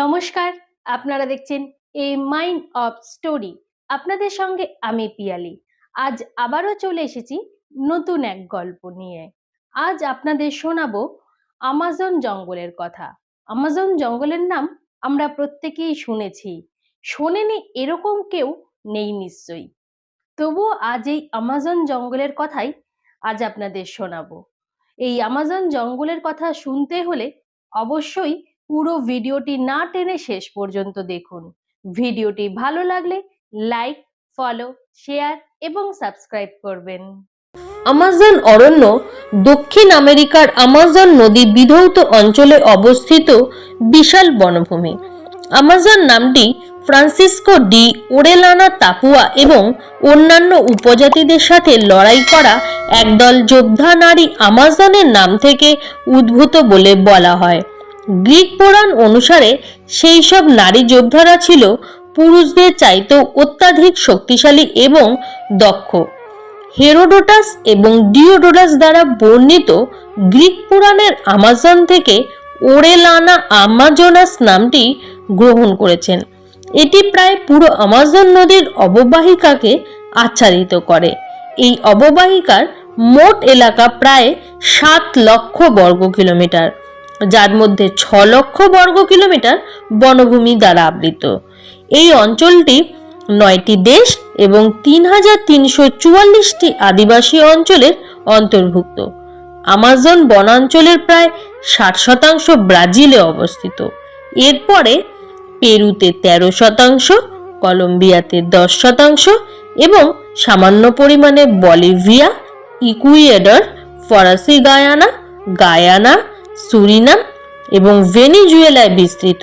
নমস্কার, আপনারা দেখছেন এ মাইন্ড অফ স্টোরি আপনাদের সঙ্গে আমি পিয়ালি। আজ আবারও চলে এসেছি নতুন এক গল্প নিয়ে। আজ আপনাদের শোনাবো আমাজন জঙ্গলের কথা। আমাজন জঙ্গলের নাম আমরা প্রত্যেকেই শুনেছি। শোনেনি এরকম কেউ নেই নিশ্চয়ই। তবুও আজ এই আমাজন জঙ্গলের কথাই আজ আপনাদের শোনাবো। এই আমাজন জঙ্গলের কথা শুনতে হলে অবশ্যই পুরো ভিডিওটি না টেনে শেষ পর্যন্ত দেখুন। ভিডিওটি ভালো লাগলে লাইক, ফলো, শেয়ার এবং সাবস্ক্রাইব করবেন। আমাজন অরণ্য দক্ষিণ আমেরিকার আমাজন নদী বিধৌত অঞ্চলে অবস্থিত বিশাল বনভূমি। আমাজন নামটি ফ্রান্সিসকো ডি ওরেলানা তাপুয়া এবং অন্যান্য উপজাতিদের সাথে লড়াই করা একদল যোদ্ধা নারী আমাজনের নাম থেকে উদ্ভূত বলে বলা হয়। গ্রিক পুরাণ অনুসারে সেই সব নারী যোদ্ধারা ছিল পুরুষদের চাইতেও অত্যাধিক শক্তিশালী এবং দক্ষ। হেরোডোটাস এবং ডিওডোটাস দ্বারা বর্ণিত গ্রিক পুরাণের আমাজন থেকে ওরেলানা আমাজোনাস নামটি গ্রহণ করেছেন। এটি প্রায় পুরো আমাজন নদীর অববাহিকাকে আচ্ছাদিত করে। এই অববাহিকার মোট এলাকা প্রায় সাত লক্ষ বর্গ কিলোমিটার। যার মধ্যে ছ লক্ষ বর্গ কিলোমিটার বনভূমি দ্বারা আবৃত। এই অঞ্চলটি নয়টি দেশ এবং তিন হাজার তিনশো চুয়াল্লিশটি আদিবাসী অঞ্চলের অন্তর্ভুক্ত। আমাজন বনাঞ্চলের প্রায় ষাট শতাংশ ব্রাজিলে অবস্থিত। এরপরে পেরুতে তেরো শতাংশ, কলম্বিয়াতে দশ শতাংশ এবং সামান্য পরিমাণে বলিভিয়া, ইকুয়েডর, ফরাসি গায়ানা গায়ানা সুরিনাম এবং ভেনিজুয়েলায় বিস্তৃত।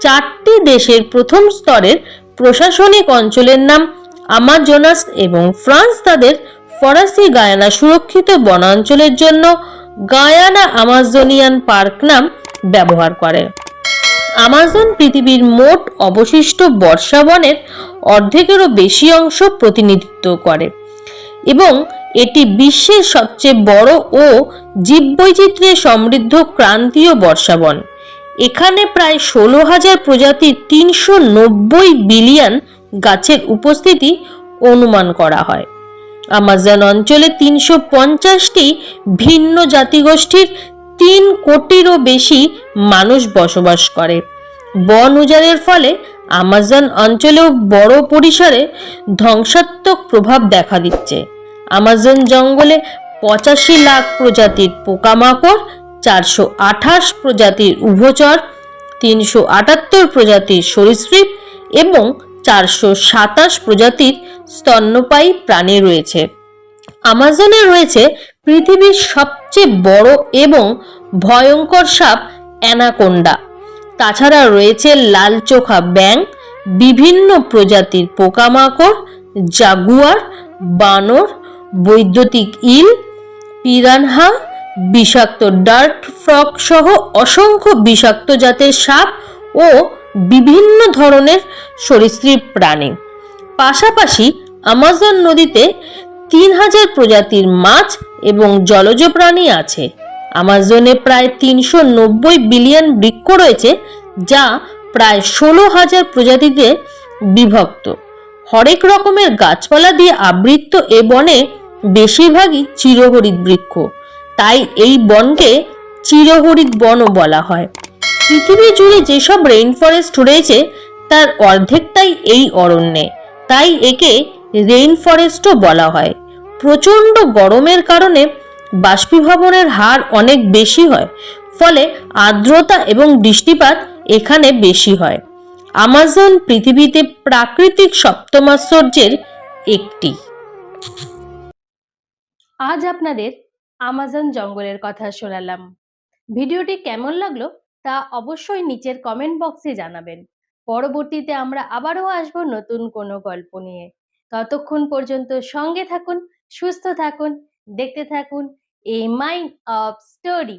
চারটি দেশের প্রথম স্তরের প্রশাসনিক অঞ্চলের নাম আমাজোনাস এবং ফ্রান্স তাদের ফরাসি গায়ানা সুরক্ষিত বনাঞ্চলের জন্য গায়ানা আমাজোনিয়ান পার্ক নাম ব্যবহার করে। আমাজন পৃথিবীর মোট অবশিষ্ট বর্ষাবনের অর্ধেকেরও বেশি অংশ প্রতিনিধিত্ব করে। এবং এটি বিশ্বের সবচেয়ে বড় ও জীববৈচিত্র্যে সমৃদ্ধ ক্রান্তীয় বর্ষাবন। এখানে প্রায় ষোলো হাজার প্রজাতির তিনশো নব্বই বিলিয়ন গাছের উপস্থিতি অনুমান করা হয়। আমাজন অঞ্চলে তিনশো পঞ্চাশটি ভিন্ন জাতিগোষ্ঠীর তিন কোটিরও বেশি মানুষ বসবাস করে। বন উজাড়ের ফলে আমাজন অঞ্চলেও বড় পরিসরে ধ্বংসাত্মক প্রভাব দেখা দিচ্ছে। আমাজন জঙ্গলে পঁচাশি লাখ প্রজাতির পোকামাকড়, চারশো আঠাশ প্রজাতির উভচর, তিনশো আটাত্তর প্রজাতির সরীসৃপ এবং চারশো সাতাশ প্রজাতির স্তন্যপায়ী প্রাণী রয়েছে। আমাজনে রয়েছে পৃথিবীর সবচেয়ে বড় এবং ভয়ঙ্কর সাপ অ্যানাকোন্ডা। তাছাড়া রয়েছে লালচোখা ব্যাং বিভিন্ন প্রজাতির পোকামাকড়, জাগুয়ার, বানর বৈদ্যুতিক ইল, পিরানহা, বিষাক্ত ডার্ট ফ্রক সহ অসংখ্য বিষাক্ত জাতের সাপ ও বিভিন্ন ধরনের সরীসৃপ প্রাণী। পাশাপাশি আমাজন নদীতে তিন হাজার প্রজাতির মাছ এবং জলজ প্রাণী আছে। আমাজনে প্রায় তিনশো নব্বই বিলিয়ন বৃক্ষ রয়েছে, যা প্রায় ষোলো হাজার প্রজাতিতে বিভক্ত। হরেক রকমের গাছপালা দিয়ে আবৃত এ বনে বেশিরভাগই চিরহরিৎ বৃক্ষ। তাই এই বনকে চিরহরিৎ বনও বলা হয়। পৃথিবী জুড়ে যেসব রেইন ফরেস্ট রয়েছে, তার অর্ধেকটাই এই অরণ্যে। তাই একে রেইন ফরেস্টও বলা হয়। প্রচণ্ড গরমের কারণে বাষ্পীভবনের হার অনেক বেশি হয়, ফলে আর্দ্রতা এবং বৃষ্টিপাত এখানে বেশি হয়। আমাজন পৃথিবীতে প্রাকৃতিক সপ্তমাশ্চর্যের একটি। আজ আপনাদের আমাজন জঙ্গলের কথা শোনালাম। ভিডিওটি কেমন লাগল তা অবশ্যই নিচের কমেন্ট বক্সে জানাবেন। পরবর্তীতে আমরা আবারও আসব নতুন কোনো গল্প নিয়ে। ততক্ষণ পর্যন্ত সঙ্গে থাকুন, সুস্থ থাকুন, দেখতে থাকুন, এই মাইন্ড অফ স্টোরি